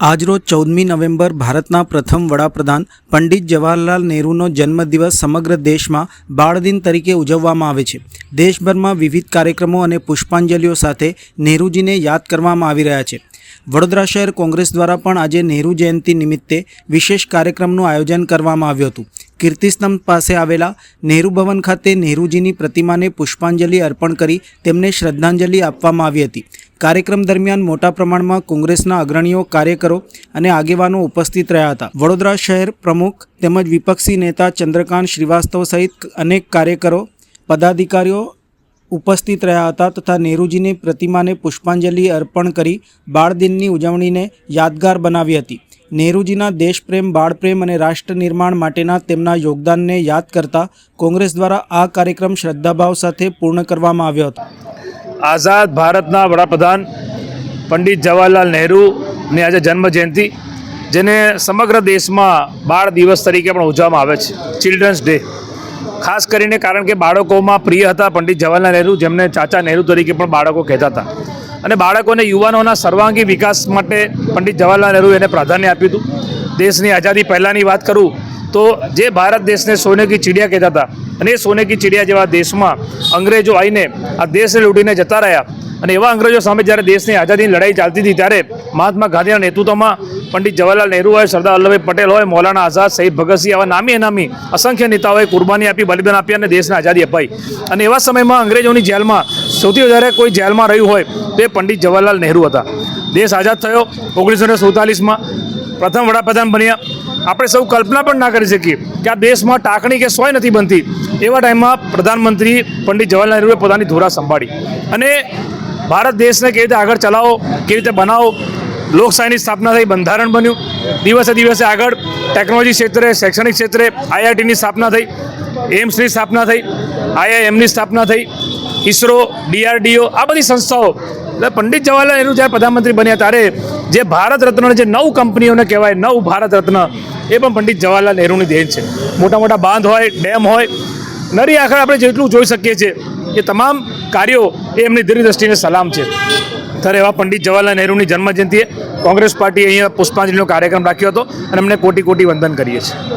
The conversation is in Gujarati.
આજરોજ ચૌદમી નવેમ્બર ભારતના પ્રથમ વડાપ્રધાન પંડિત જવાહરલાલ નહેરુનો જન્મદિવસ સમગ્ર દેશમાં બાળદિન તરીકે ઉજવવામાં આવે છે. દેશભરમાં વિવિધ કાર્યક્રમો અને પુષ્પાંજલિઓ સાથે નહેરુજીને યાદ કરવામાં આવી રહ્યા છે. વડોદરા શહેર કોંગ્રેસ દ્વારા પણ આજે નહેરુ જયંતિ નિમિત્તે વિશેષ કાર્યક્રમનું આયોજન કરવામાં આવ્યું હતું. કીર્તિસ્તંભ પાસે આવેલા નહેરુ ભવન ખાતે નહેરુજીની પ્રતિમાને પુષ્પાંજલિ અર્પણ કરી તેમને શ્રદ્ધાંજલિ આપવામાં આવી હતી. કાર્યક્રમ દરમિયાન મોટા પ્રમાણમાં કોંગ્રેસના અગ્રણીઓ કાર્યકરો અને આગેવાનો ઉપસ્થિત રહ્યા હતા. વડોદરા શહેર પ્રમુખ તેમજ વિપક્ષી નેતા ચંદ્રકાંત શ્રીવાસ્તવ સહિત અનેક કાર્યકરો, પદાધિકારીઓ ઉપસ્થિત રહ્યા હતા તથા નેહરુજીની પ્રતિમાને પુષ્પાંજલિ અર્પણ કરી બાળદિનની ઉજવણીને યાદગાર બનાવી હતી. નેહરુજીના દેશપ્રેમ, બાળપ્રેમ અને રાષ્ટ્ર નિર્માણ માટેના તેમના યોગદાનને યાદ કરતા કોંગ્રેસ દ્વારા આ કાર્યક્રમ શ્રદ્ધાભાવ સાથે પૂર્ણ કરવામાં આવ્યો હતો. આઝાદ ભારતના વડાપ્રધાન પંડિત જવાહરલાલ નહેરુની આજે જન્મ જયંતિ જેને સમગ્ર દેશમાં બાળ દિવસ તરીકે પણ ઉજવવામાં આવે છે ચિલ્ડ્રન્સ ડે ખાસ કરીને કારણ કે બાળકોમાં પ્રિય હતા પંડિત જવાહરલાલ નહેરુ, જેમને ચાચા નહેરુ તરીકે પણ બાળકો કહેતા હતા. અને બાળકોને યુવાનોના સર્વાંગી વિકાસ માટે પંડિત જવાહરલાલ નહેરુ એને પ્રાધાન્ય આપ્યું હતું. દેશની આઝાદી પહેલાંની વાત કરું તો જે ભારત દેશને સોને કી ચિડિયા કહેતા હતા અને એ સોને કી ચિડિયા જેવા દેશમાં અંગ્રેજો આવીને આ દેશને લૂંટીને જતા રહ્યા. અને એવા અંગ્રેજો સામે જ્યારે દેશની આઝાદીની લડાઈ ચાલતી હતી ત્યારે મહાત્મા ગાંધીના નેતૃત્વમાં પંડિત જવાહરલાલ નહેરુ હોય, સરદાર વલ્લભભાઈ પટેલ હોય, મૌલાના આઝાદ, શહીદ ભગતસિંહ આવા નામી અનામી અસંખ્ય નેતાઓએ કુરબાની આપી, બલિદાન આપી અને દેશને આઝાદી અપાઈ. અને એવા સમયમાં અંગ્રેજોની જેલમાં, સૌથી વધારે કોઈ જેલમાં રહ્યું હોય, તે પંડિત જવાહરલાલ નહેરુ હતા. દેશ આઝાદ થયો ઓગણીસો ને સુડતાલીસમાં. પ્રથમ વડાપ્રધાન બન્યા. આપણે સૌ કલ્પના પણ ના કરી શકીએ કે આ દેશમાં ટાંકણી કે સોય નથી બનતી. એવા ટાઈમમાં પ્રધાનમંત્રી પંડિત જવાહરલાલ નહેરુએ પોતાની ધોરા સંભાળી. અને ભારત દેશને કેવી રીતે આગળ ચલાવો, કેવી રીતે બનાવો, લોકશાહીની સ્થાપના થઈ, બંધારણ બન્યું. દિવસે દિવસે આગળ ટેકનોલોજી ક્ષેત્રે, શૈક્ષણિક ક્ષેત્રે, આઈઆઈટીની સ્થાપના થઈ, એમ્સની સ્થાપના થઈ, આઈઆઈએમની સ્થાપના થઈ, ઇસરો, ડીઆરડીઓ, આ બધી સંસ્થાઓ. એટલે પંડિત જવાહરલાલ નહેરુ જ્યારે પ્રધાનમંત્રી બન્યા ત્યારે જે ભારત રત્ન જે નવ કંપનીઓને કહેવાય નવ ભારત રત્ન, એ પણ પંડિત જવાહરલાલ નહેરુની દેન છે. મોટા મોટા બાંધ હોય, ડેમ હોય નરી આખરે આપણે જેટલું જોઈ શકીએ છીએ એ તમામ કાર્યો એ એમની દીર્ઘદ્રષ્ટિને સલામ છે. ત્યારે એવા પંડિત જવાહરલાલ નહેરુની જન્મજયંતિએ કોંગ્રેસ પાર્ટી અહીંયા પુષ્પાંજલિનો કાર્યક્રમ રાખ્યો હતો અને અમને કોટી કોટી વંદન કરીએ છીએ.